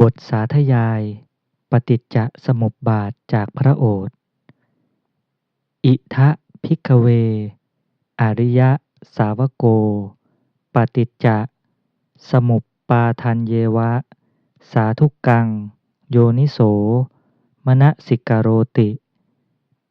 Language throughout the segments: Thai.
บทสาธยาย ปฏิจจสมุปบาทจากพระโอษฐ์ อิทะพิกเว อริยสาวโก ปฏิจจสมุปปาทันเยวะ สาธุกัง โยนิโส มณสิกโรติ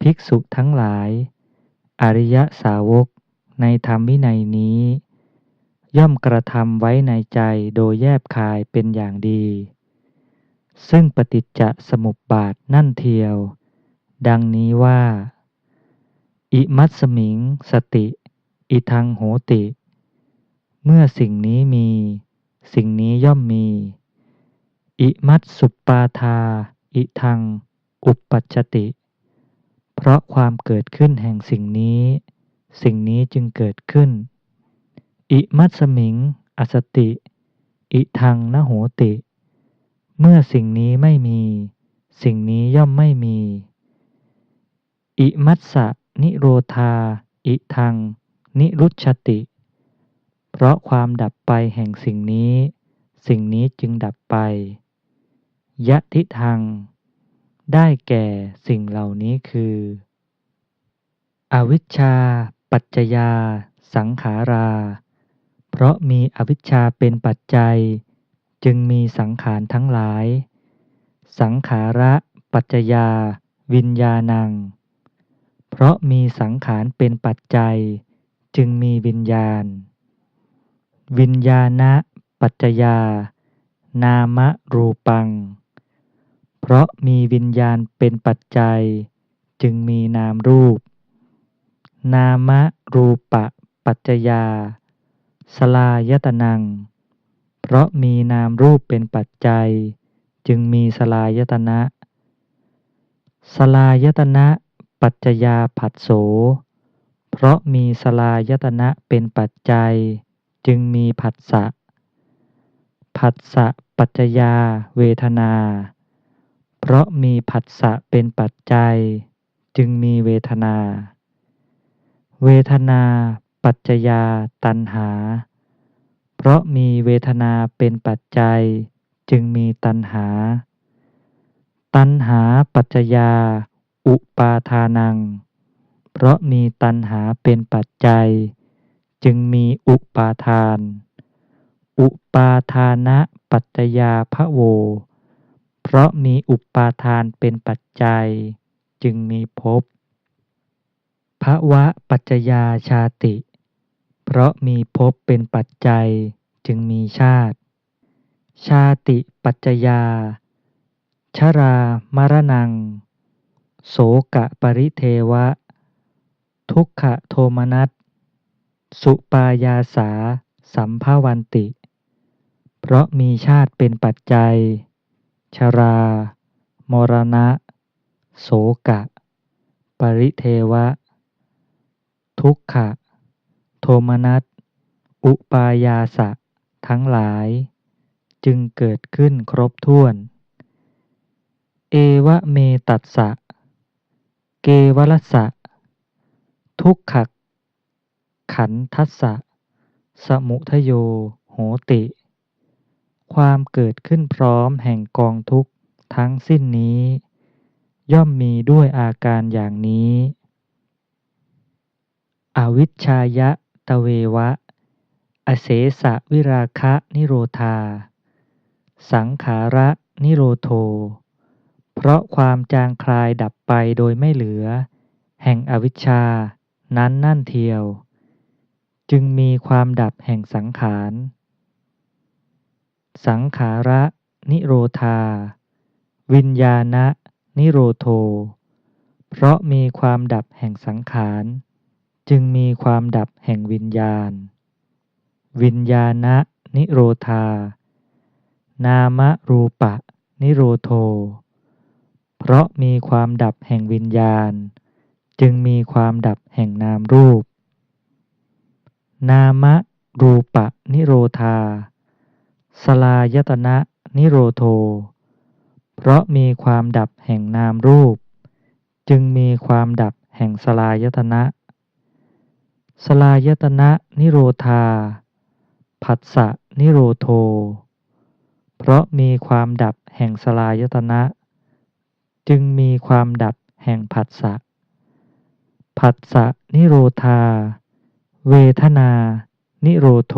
ภิกษุทั้งหลาย อริยสาวกในธรรมวินัยนี้ ย่อมกระทำไว้ในใจโดยแยบคายเป็นอย่างดี ซึ่งปฏิจจสมุปบาทนั่นเทียว ดังนี้ว่า อิมัตสมิงสติ อิทังโหติ เมื่อสิ่งนี้มี สิ่งนี้ย่อมมี อิมัตสุปปาทา อิทัง อุปปัชชติ เพราะความเกิดขึ้นแห่งสิ่งนี้ สิ่งนี้จึงเกิดขึ้น อิมัตสมิงอสติ อิทังนโหติ เมื่อสิ่งนี้ไม่มี สิ่งนี้ย่อมไม่มี อิมัสสะนิโรธา อิทัง นิรุชชติ เพราะความดับไปแห่งสิ่งนี้ สิ่งนี้จึงดับไป ยะทิทัง ได้แก่สิ่งเหล่านี้คือ อวิชชา ปัจจยา สังขารา เพราะมีอวิชชาเป็นปัจจัย จึงมีสังขารทั้งหลาย สังขาระปัจจยา วิญญาณัง เพราะมีสังขารเป็นปัจจัย จึงมีวิญญาณ วิญญาณะปัจจยา นามรูปัง เพราะมีวิญญาณเป็นปัจจัย จึงมีนามรูป นามรูปะปัจจยา สลายตนัง เพราะมีนามรูปเป็นปัจจัย จึงมีสลายตนะ สลายตนะ ปัจจยาผัสโส เพราะมีสลายตนะเป็นปัจจัย จึงมีผัสสะ ผัสสะปัจจยาเวทนา เพราะมีผัสสะเป็นปัจจัย จึงมีเวทนา เวทนา ปัจจยาตัณหา เพราะมีเวทนาเป็นปัจจัย จึงมีตัณหา ตัณหาปัจจยา อุปาทานัง เพราะมีตัณหาเป็นปัจจัย จึงมีอุปาทาน อุปาทานะปัจจยาพระโว เพราะมีอุปาทานเป็นปัจจัย จึงมีภพภวะปัจจยาชาติ เพราะมีภพเป็นปัจจัยจึงมีชาติ ชาติปัจจยา ชรามรณัง โสกะปริเทวะ ทุกขโทมนัส สุปายาสาสัมภาวันติ เพราะมีชาติเป็นปัจจัย ชรา มรณะ โสกะ ปริเทวะ ทุกขะ ทมนัส อุปายาสะ ทั้งหลาย จึงเกิดขึ้นครบถ้วน เอวะเมตัสสะ เกวลัสสะ ทุกขะขันทัสสะ สมุทโย โหติ ความเกิดขึ้นพร้อมแห่งกองทุกข์ทั้งสิ้นนี้ ย่อมมีด้วยอาการอย่างนี้ อวิชชายะ ตเววะ อเสสะวิราคะนิโรธา สังขาระนิโรโท เพราะความจางคลายดับไปโดยไม่เหลือ แห่งอวิชชา นั้นนั่นเทียว จึงมีความดับแห่งสังขาร สังขาระนิโรธา วิญญาณะนิโรโท เพราะมีความดับแห่งสังขาร จึงมีความดับแห่งวิญญาณ วิญญาณะนิโรธา นามรูปะ นิโรโท เพราะมีความดับแห่งวิญญาณ จึงมีความดับแห่งนามรูป นามรูปะ นิโรธา สลายตนะ นิโรโท เพราะมีความดับแห่งนามรูป จึงมีความดับแห่งสลายตนะ สลายตนะนิโรธา ผัสสะนิโรโท เพราะมีความดับแห่งสลายตนะ จึงมีความดับแห่งผัสสะ ผัสสะนิโรธา เวทนา นิโรโท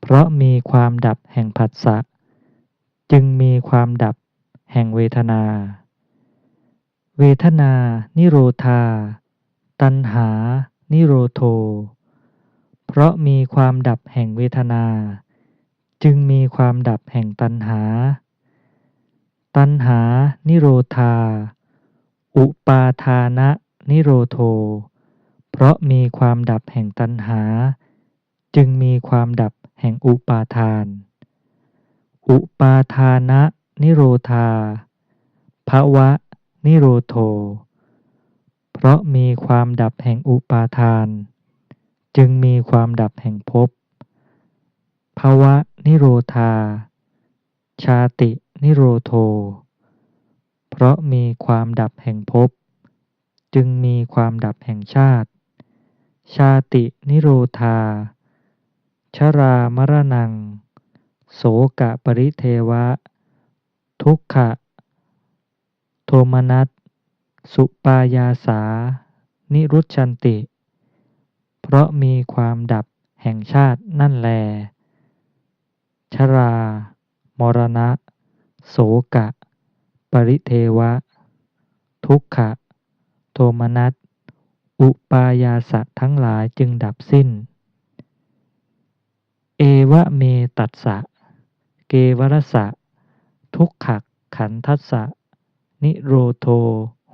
เพราะมีความดับแห่งผัสสะ จึงมีความดับแห่งเวทนา เวทนา นิโรธา ตัณหา นิโรโท เพราะมีความดับแห่งเวทนา จึงมีความดับแห่งตัณหา ตัณหานิโรธา อุปาทานะนิโรโท เพราะมีความดับแห่งตัณหา จึงมีความดับแห่งอุปาทาน อุปาทานะนิโรธาภวะนิโรโท เพราะมีความดับแห่งอุปาทาน จึงมีความดับแห่งภพภาวะนิโรธา ชาตินิโรโท เพราะมีความดับแห่งภพจึงมีความดับแห่งชาติ ชาตินิโรธา ชรามรณัง โสกะปริเทวะ ทุกขะ โทมนัส สุปายาสา นิรุชันติ เพราะมีความดับแห่งชาตินั่นแล ชรา มรณะ โสกะ ปริเทวะ ทุกขะ โทมนัส อุปายาสะทั้งหลายจึงดับสิ้น เอวะเมตัสสะ เกวรสะ ทุกขะขันทัสสะ นิโรโท